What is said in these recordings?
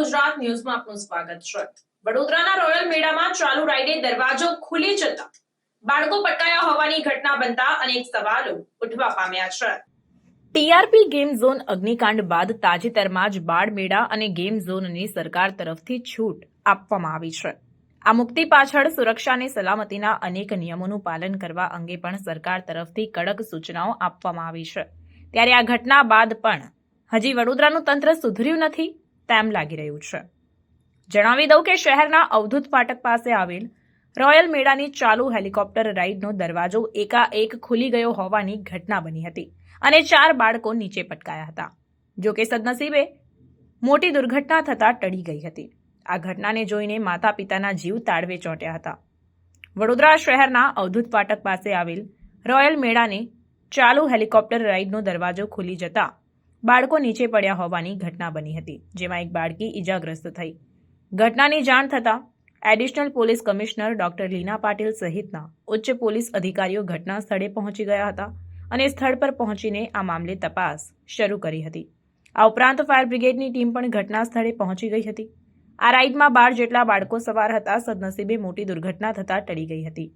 ગુજરાત ન્યૂઝમાં આપનું સ્વાગત છે. વડોદરાના રોયલ મેળામાં ચાલુ રાઈડે દરવાજો ખુલી જતા બાળકો પટકાયા હોવાની ઘટના બનતા અનેક સવાલો ઉઠવા પામ્યા છે. ટીઆરપી ગેમ ઝોન અગ્નિકાંડ બાદ તાજેતરમાં જ બાળમેળા અને ગેમ ઝોનની સરકાર તરફથી છૂટ આપવામાં આવી છે. આ મુક્તિ પાછળ સુરક્ષા અને સલામતીના અનેક નિયમોનું પાલન કરવા અંગે પણ સરકાર તરફથી કડક સૂચનાઓ આપવામાં આવી છે. ત્યારે આ ઘટના બાદ પણ હજી વડોદરાનું તંત્ર સુધર્યું નથી. તેમ લાગી રહ્યું છે. જણાવી દઉં કે શહેરના અવધૂત ફાટક પાસે આવેલ રોયલ મેળાની ચાલુ હેલિકોપ્ટર રાઇડનો દરવાજો એકાએક ખુલી ગયો હોવાની ઘટના બની હતી અને ચાર બાળકો નીચે પટકાયા હતા. જો કે સદનસીબે મોટી દુર્ઘટના થતાં ટળી ગઈ હતી. આ ઘટનાને જોઈને માતા પિતાના જીવ તાળવે ચોંટ્યા હતા. વડોદરા શહેરના અવધૂત ફાટક પાસે આવેલ રોયલ મેળાને ચાલુ હેલિકોપ્ટર રાઇડનો દરવાજો ખુલી જતા બાળકો નીચે પડ્યા હોવાની ઘટના બની હતી, જેમાં એક બાળકી ઈજાગ્રસ્ત થઈ. ઘટનાની જાણ થતાં additional police commissioner doctor Leena Patil સહિતના ઉચ્ચ પોલીસ અધિકારીઓ ઘટના સ્થળે પહોંચી ગયા હતા અને સ્થળ પર પહોંચીને આ મામલે તપાસ શરૂ કરી હતી. આ ઉપરાંત ફાયર બ્રિગેડની ટીમ પણ ઘટના સ્થળે પહોંચી ગઈ હતી. આ રાઇડમાં બાર જેટલા બાળકો સવાર હતા, સદનસીબે મોટી દુર્ઘટના થતાં ટળી ગઈ હતી.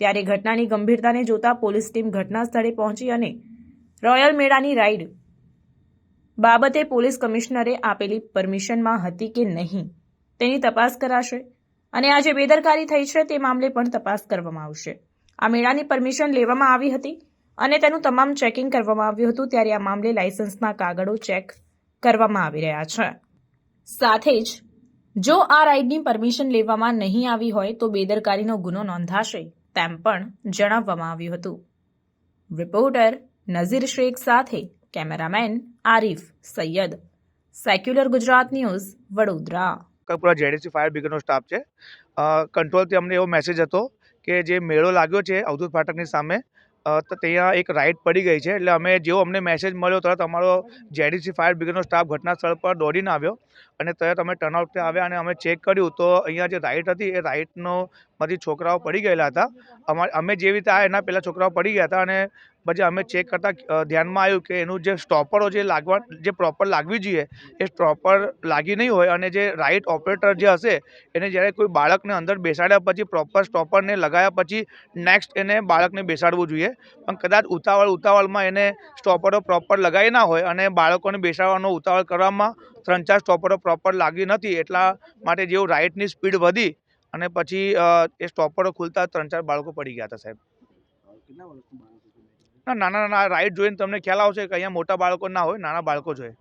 ત્યારે ઘટનાની ગંભીરતાને જોતા પોલીસ ટીમ ઘટના સ્થળે પહોંચી અને રોયલ મેળાની રાઇડ બાબતે પોલીસ કમિશનરે આપેલી પરમિશનમાં હતી કે નહીં, તેની તપાસ કરાશે અને આ જે બેદરકારી થઈ છે તે મામલે પણ તપાસ કરવામાં આવશે. આ મેળાની પરમિશન લેવામાં આવી હતી અને તેનું તમામ ચેકિંગ કરવામાં આવ્યું હતું ત્યારે આ મામલે લાયસન્સના કાગળો ચેક કરવામાં આવી રહ્યા છે. સાથે જ, જો આ રાઇડની પરમિશન લેવામાં નહીં આવી હોય તો બેદરકારીનો ગુનો નોંધાશે તેમ પણ જણાવવામાં આવ્યું હતું. રિપોર્ટર નઝીર શેખ સાથે cameraman Arif Sayyed. Secular Gujarat news, Vadodara. Kapura J D C fire બ્રિગેડનો staff છે. કંટ્રોલથી અમને એવો મેસેજ હતો કે જે મેળો લાગ્યો છે અવધૂત ફાટકની સામે તો ત્યાં એક રાઇડ પડી ગઈ છે. એટલે અમે જેવો અમને મેસેજ મળ્યો તરત અમારો જેડીસી ફાયર બ્રિગેડનો સ્ટાફ ઘટના સ્થળ પર દોડીને આવ્યો. અને તરત અમે ટર્નઆઉટ આવ્યા અને અમે ચેક કર્યું તો અહીંયા જે રાઇડ હતી એ રાઇટનો માંથી છોકરાઓ પડી ગયેલા હતા. અમારે અમે જેવી રીતે આ એના પહેલાં છોકરાઓ પડી ગયા હતા અને પછી અમે ચેક કરતાં ધ્યાનમાં આવ્યું કે એનું જે સ્ટોપરો જે લાગવા, જે પ્રોપર લાગવી જોઈએ, એ સ્ટોપર લાગી નહીં હોય અને જે રાઇટ ઓપરેટર જે હશે, એને જ્યારે કોઈ બાળકને અંદર બેસાડ્યા પછી પ્રોપર સ્ટોપરને લગાવ્યા પછી નેક્સ્ટ એને બાળકને બેસાડવું જોઈએ. પણ કદાચ ઉતાવળ, ઉતાવળમાં એને સ્ટોપરો પ્રોપર લગાવી ના હોય અને બાળકોને બેસાડવાનો ઉતાવળ કરવામાં ત્રણ ચાર સ્ટોપરો પ્રોપર લાગી નથી, એટલા માટે જેવું રાઇટની સ્પીડ વધી અને પછી એ સ્ટોપરો ખુલતા ત્રણ ચાર બાળકો પડી ગયા હતા સાહેબ. ના નાના નાના રાઇડ જોઈને તમને ખ્યાલ આવશે કે અહીંયા મોટા બાળકો ના હોય, નાના બાળકો જોઈએ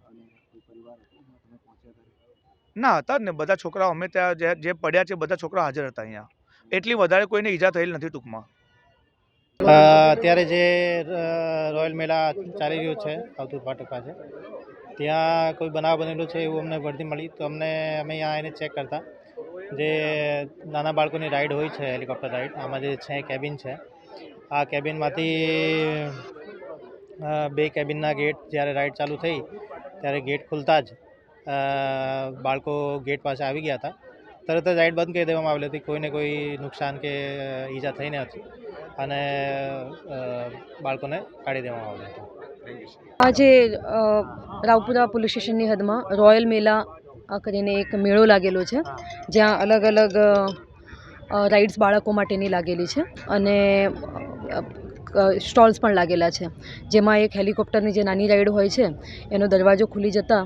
ના, હતા જ ને, બધા છોકરાઓ. અમે ત્યાં જે જે પડ્યા છે, બધા છોકરા હાજર હતા અહીંયા. એટલી વધારે કોઈને ઈજા થયેલ નથી ટૂંકમાં. અત્યારે જે રોયલ મેળા ચાલી રહ્યો છે, આવતું ફાટક છે ત્યાં કોઈ બનાવ બનેલો છે એવું અમને વર્દી મળી, તો અમને, અમે અહીંયા આવીને ચેક કરતા. જે નાના બાળકોની રાઈડ હોય છે હેલિકોપ્ટર રાઈડ આમાં જે છે કેબિન છે આ કેબિનમાંથી બે કેબિનના ગેટ જ્યારે રાઇડ ચાલુ થઈ, ત્યારે ગેટ ખુલતા જ બાળકો ગેટ પાસે આવી ગયા હતા. તરત જ રાઇડ બંધ કરી દેવામાં આવેલી હતી. કોઈને કોઈ નુકસાન કે ઈજા થઈ હતી. અને બાળકોને કાઢી દેવામાં આવ્યું હતા. આજે રાવપુરા પોલીસ સ્ટેશનની હદમાં રોયલ મેલા કરીને એક મેળો લાગેલો છે. જ્યાં અલગ અલગ રાઇડ્સ બાળકો માટેની લાગેલી છે અને સ્ટોલ્સ પણ લાગેલા છે. જેમાં એક હેલિકોપ્ટરની જે નાની રાઈડ હોય છે, એનો દરવાજો ખુલી જતાં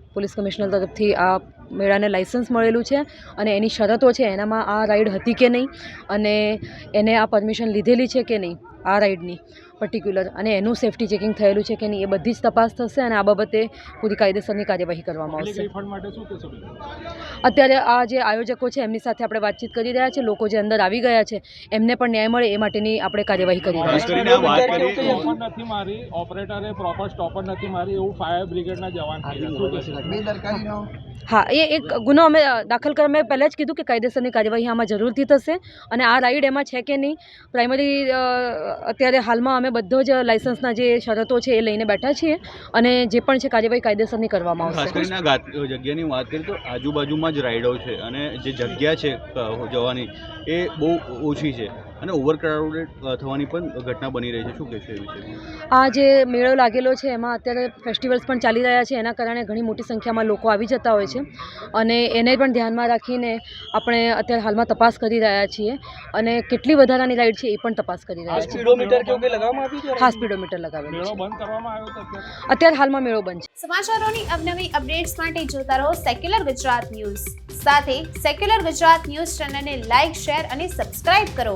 પોલીસ કમિશનર તરફથી આ મેળાને લાઇસન્સ મળેલું છે અને એની શરતો છે એનામાં આ રાઈડ હતી કે નહીં અને એને આ પરમિશન લીધેલી છે કે નહીં આ રાઈડની પર્ટિક્યુલર અને એનું સેફ્ટી ચેકિંગ થયેલું છે કે નહીં એ બધી જ તપાસ થશે અને આ બાબતે પૂરી કાયદેસરની કાર્યવાહી કરવામાં આવશે. અત્યારે આ જે આયોજકો છે એમની સાથે આપણે વાતચીત કરી રહ્યા છે લોકો જે અંદર આવી ગયા છે એમને પણ ન્યાય મળે એ માટેની આપણે કાર્યવાહી કરી રહ્યા છીએ. ઓપરેટરે પ્રોપર સ્ટોપર નથી મારી એવું ફાયર બ્રિગેડના જવાન હા એ એક ગુનો અમે દાખલ કરવા મેં પહેલાં જ કીધું કે કાયદેસરની કાર્યવાહી આમાં જરૂરથી થશે અને આ રાઈડ એમાં છે કે નહીં પ્રાઇમરી અત્યારે હાલમાં અમે બધો જ લાઇસન્સના જે શરતો છે એ લઈને બેઠા છીએ અને જે પણ છે કાર્યવાહી કાયદેસરની કરવામાં ખાસ આવશે. કરીને જગ્યાની વાત કરીએ તો આજુબાજુમાં જ રાઈડો છે અને જે જગ્યા છે જવાની એ બહુ ઓછી છે. અને ઓવરક્રાઉડેડ થવાની પણ ઘટના બની રહી છે. શું કહેશો એ વિશે? આ જે મેળો લાગેલો છે એમાં અત્યારે ફેસ્ટિવલ્સ પણ ચાલી રહ્યા છે. એના કારણે ઘણી મોટી સંખ્યામાં લોકો આવી જતા હોય છે. અને એને પણ ધ્યાનમાં રાખીને આપણે અત્યારે હાલમાં તપાસ કરી રહ્યા છીએ. અને કેટલી વધારાની લાઇટ છે એ પણ તપાસ કરી રહ્યા છીએ. સ્પીડોમીટર કેવું કંઈ લગાવવામાં આવ્યું છે? હા સ્પીડોમીટર લગાવેલું મેળો છે. બંધ કરવામાં આવ્યો અત્યારે? અત્યારે હાલમાં મેળો બંધ છે. સમાચારોની અવનવી અપડેટ્સ માટે જોતા રહો સેક્યુલર ગુજરાત ન્યૂઝ સાથે સેક્યુલર ગુજરાત ન્યૂઝ ચેનલને લાઇક શેર અને સબસ્ક્રાઇબ કરો.